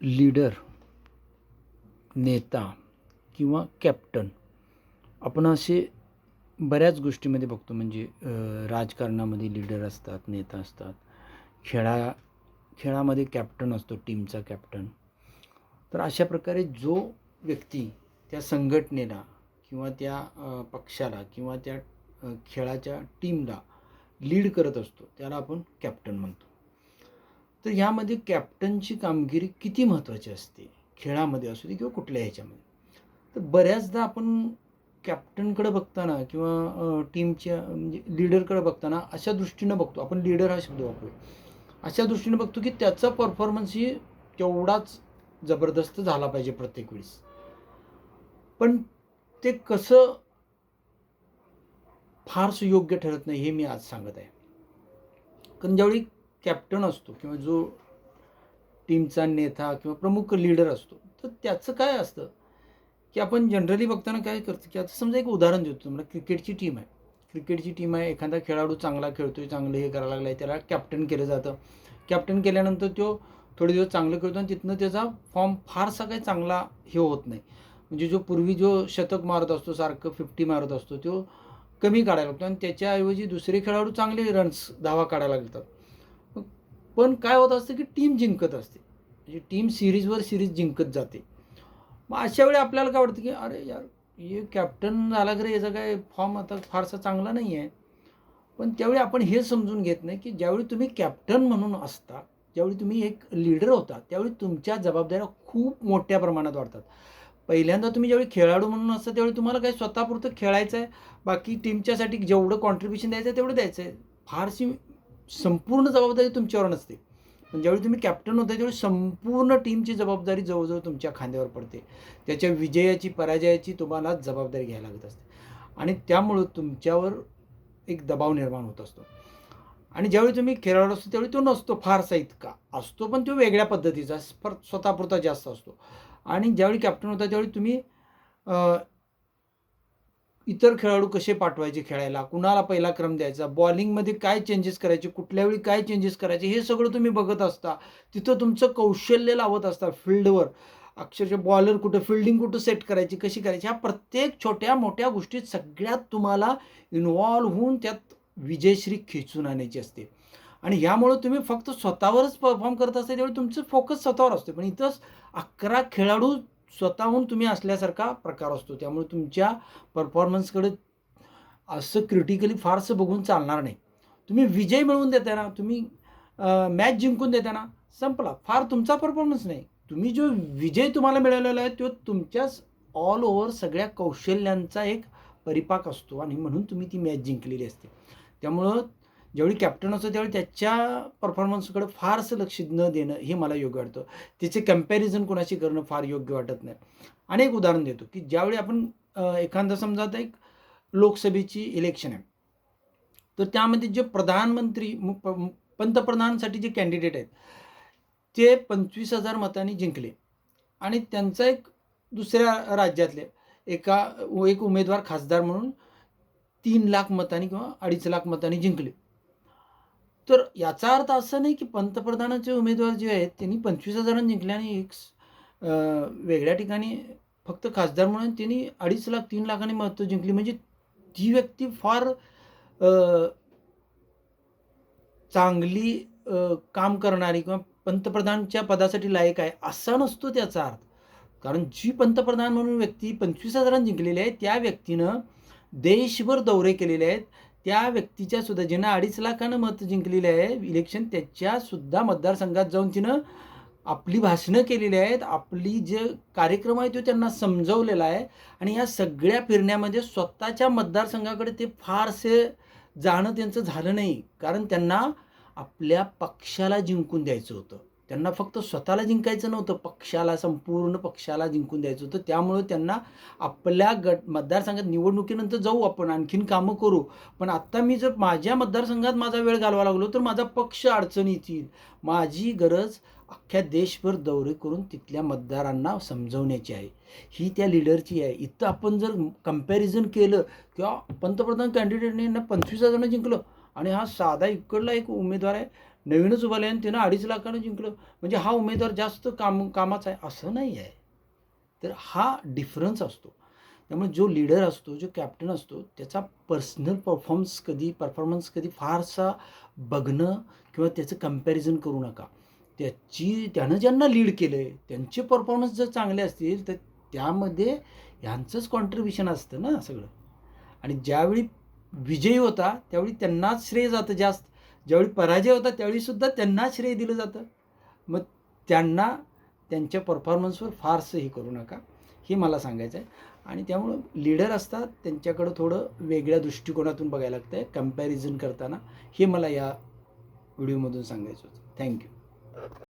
Leader नेता किंवा captain आपण असे बऱ्याच गोष्टीमध्ये बघतो. म्हणजे राजकारणामध्ये लीडर असतात नेता असतात. खेळा खेळामध्ये कॅप्टन असतो टीमचा कॅप्टन. तर अशा प्रकारे जो व्यक्ती त्या संघटनेला किंवा त्या पक्षाला किंवा त्या खेळाच्या टीमला लीड करत असतो त्याला आपण कॅप्टन म्हणतो. तर यामध्ये कॅप्टनची कामगिरी किती महत्त्वाची असते? खेळामध्ये असू दे किंवा कुठल्या ह्याच्यामध्ये? तर बऱ्याचदा आपण कॅप्टनकडे बघताना किंवा टीमच्या म्हणजे लिडरकडे बघताना अशा दृष्टीनं बघतो. आपण लीडर हा शब्द वापरू अशा दृष्टीनं बघतो की त्याचा परफॉर्मन्सही तेवढाच जबरदस्त झाला पाहिजे प्रत्येक वेळेस. पण ते कसं फारसं योग्य ठरत नाही हे मी आज सांगत आहे. कारण ज्यावेळी कॅप्टन असतो किंवा जो टीमचा नेता किंवा प्रमुख लीडर असतो तर त्याचं काय असतं की आपण जनरली बघताना काय करतो की आता समजा एक उदाहरण देतो तुम्हाला. क्रिकेटची टीम आहे. क्रिकेटची टीम आहे. एखादा खेळाडू चांगला खेळतो आहे चांगलं हे करायला लागलं आहे त्याला कॅप्टन केलं जातं. कॅप्टन केल्यानंतर तो थोडे दिवस चांगलं खेळतो आणि तिथनं त्याचा फॉर्म फारसा काही चांगला हे होत नाही. म्हणजे जो पूर्वी जो शतक मारत असतो सारखं फिफ्टी मारत असतो तो कमी काढायला लागतो आणि त्याच्याऐवजी दुसरे खेळाडू चांगले रन्स धावा काढायला लागतात. पण काय होत असतं की टीम जिंकत असते. म्हणजे टीम सिरीजवर सिरीज जिंकत जाते. मग अशा वेळी आपल्याला काय वाटतं की अरे यार हे कॅप्टन झाला खरं याचा काय फॉर्म आता फारसा चांगला नाही आहे पण त्यावेळी आपण हे समजून घेत नाही की ज्यावेळी तुम्ही कॅप्टन म्हणून असता ज्यावेळी तुम्ही एक लीडर होता त्यावेळी तुमच्या जबाबदाऱ्या खूप मोठ्या प्रमाणात वाढतात. पहिल्यांदा तुम्ही ज्यावेळी खेळाडू म्हणून असता त्यावेळी तुम्हाला काही स्वतःपुरतं खेळायचं आहे बाकी टीमच्यासाठी जेवढं कॉन्ट्रीब्युशन द्यायचं आहे तेवढं द्यायचं आहे फारशी संपूर्ण जबाबदारी तुमच्यावर नसते. पण ज्यावेळी तुम्ही कॅप्टन होता त्यावेळी संपूर्ण टीमची जबाबदारी जवळजवळ तुमच्या खांद्यावर पडते. त्याच्या विजयाची पराजयाची तुम्हाला जबाबदारी घ्यायला लागत असते. आणि त्यामुळं तुमच्यावर एक दबाव निर्माण होत असतो. आणि ज्यावेळी तुम्ही खेळाडू असतो त्यावेळी तो नसतो फारसा इतका. असतो पण तो वेगळ्या पद्धतीचा स्पर स्वतःपुरता जास्त असतो. आणि ज्यावेळी कॅप्टन होता त्यावेळी तुम्ही इतर खेळाडू कसे पाठवायचे खेळायला? कुणाला पहिला क्रम द्यायचा? बॉलिंगमध्ये काय चेंजेस करायचे? कुठल्या वेळी काय चेंजेस करायचे? हे सगळं तुम्ही बघत असता. तिथं तुमचं कौशल्य लावत असता फील्डवर. अक्षरशः बॉलर कुठं फिल्डिंग कुठं सेट करायची कशी करायची? ह्या प्रत्येक छोट्या मोठ्या गोष्टीत सगळ्यात तुम्हाला इन्व्हॉल्व्ह होऊन त्यात विजयश्री खेचून आणायची असते. आणि ह्यामुळं तुम्ही फक्त स्वतःवरच परफॉर्म करत असता त्यावेळी तुमचं फोकस स्वतःवर असते. पण इथंच अकरा खेळाडू स्वतःहून तुम्ही असल्यासारखा प्रकार असतो. त्यामुळे तुमच्या परफॉर्मन्सकडे असं क्रिटिकली फारसं बघून चालणार नाही. तुम्ही विजय मिळवून देताना तुम्ही मॅच जिंकून देताना संपला. फार तुमचा परफॉर्मन्स नाही. तुम्ही जो विजय तुम्हाला मिळवलेला आहे तो तुमच्याच ऑल ओव्हर सगळ्या कौशल्यांचा एक परिपाक असतो आणि म्हणून तुम्ही ती मॅच जिंकलेली असते. त्यामुळं ज्यावेळी कॅप्टन असतो त्यावेळी त्याच्या परफॉर्मन्सकडे फारसं लक्ष न देणं हे मला योग्य वाटतं. त्याचे कंपॅरिझन कोणाशी करणं फार योग्य वाटत नाही. आणि एक उदाहरण देतो की ज्यावेळी आपण एखादा समजा आता एक लोकसभेची इलेक्शन आहे. तर त्यामध्ये जे प्रधानमंत्री मु- पंतप्रधानांसाठी जे कॅन्डिडेट आहेत ते पंचवीस हजार मतांनी जिंकले. आणि त्यांचा एक दुसऱ्या राज्यातले एका एक उमेदवार खासदार म्हणून तीन लाख मतांनी किंवा अडीच लाख मतांनी जिंकले. तर याचा अर्थ असा नाही की पंतप्रधानाचे उमेदवार जे आहेत त्यांनी पंचवीस हजारांनी जिंकले आणि एक वेगळ्या ठिकाणी फक्त खासदार म्हणून त्यांनी अडीच लाख तीन लाखांनी महत्त्व जिंकली. म्हणजे ती व्यक्ती फार चांगली काम करणारी किंवा पंतप्रधानच्या पदासाठी लायक आहे असा नसतो त्याचा अर्थ. कारण जी पंतप्रधान म्हणून व्यक्ती पंचवीस हजारांनी जिंकलेली आहे त्या व्यक्तीनं देशभर दौरे केलेले आहेत. त्या व्यक्तीच्या सुद्धा ज्यानं अडीच लाखानं मत जिंकलेले आहे इलेक्शन त्याच्यासुद्धा मतदारसंघात जाऊन तिनं आपली भाषणं केलेली आहेत आपली जे कार्यक्रम आहे तो त्यांना समजवलेला आहे आणि या सगळ्या फिरण्यामध्ये स्वतःच्या मतदारसंघाकडे ते फारसे जाणं त्यांचं झालं नाही. कारण त्यांना आपल्या पक्षाला जिंकून द्यायचं होतं. त्यांना फक्त स्वतःला जिंकायचं नव्हतं. पक्षाला संपूर्ण पक्षाला जिंकून द्यायचं होतं. त्यामुळं त्यांना आपल्या गट मतदारसंघात निवडणुकीनंतर जाऊ आपण आणखीन कामं करू. पण आत्ता मी जर माझ्या मतदारसंघात माझा वेळ घालवा लागलो तर माझा पक्ष अडचणीत येईल. माझी गरज अख्ख्या देशभर दौरे करून तिथल्या मतदारांना समजवण्याची आहे. ही त्या लिडरची आहे. इथं आपण जर कंपॅरिझन केलं किंवा पंतप्रधान कॅन्डिडेटने पंचवीस हजारांना जिंकलं आणि हा साधा इकडला एक उमेदवार आहे नवीनच उभारले आणि त्यानं अडीच लाखानं जिंकलं. म्हणजे हा उमेदवार जास्त काम कामाचा आहे असं नाही आहे. तर हा डिफरन्स असतो. त्यामुळे जो लीडर असतो जो कॅप्टन असतो त्याचा पर्सनल परफॉर्मन्स कधी परफॉर्मन्स कधी फारसा बघणं किंवा त्याचं कंपॅरिझन करू नका. त्याची त्यानं ज्यांना लीड केलं आहे त्यांचे परफॉर्मन्स जर चांगले असतील तर त्यामध्ये ह्यांचंच कॉन्ट्रीब्युशन असतं ना सगळं. आणि ज्यावेळी विजयी होता त्यावेळी त्यांनाच श्रेय जातं जास्त. ज्यावेळी पराजय होता त्यावेळीसुद्धा त्यांना श्रेय दिलं जातं. मग त्यांना त्यांच्या परफॉर्मन्सवर फारसं हे करू नका. हे मला सांगायचं आहे आणि त्यामुळं लीडर असतात त्यांच्याकडं थोडं वेगळ्या दृष्टिकोनातून बघायला लागतं आहे कंपॅरिझन करताना. हे मला या व्हिडिओमधून सांगायचं होतं. थँक्यू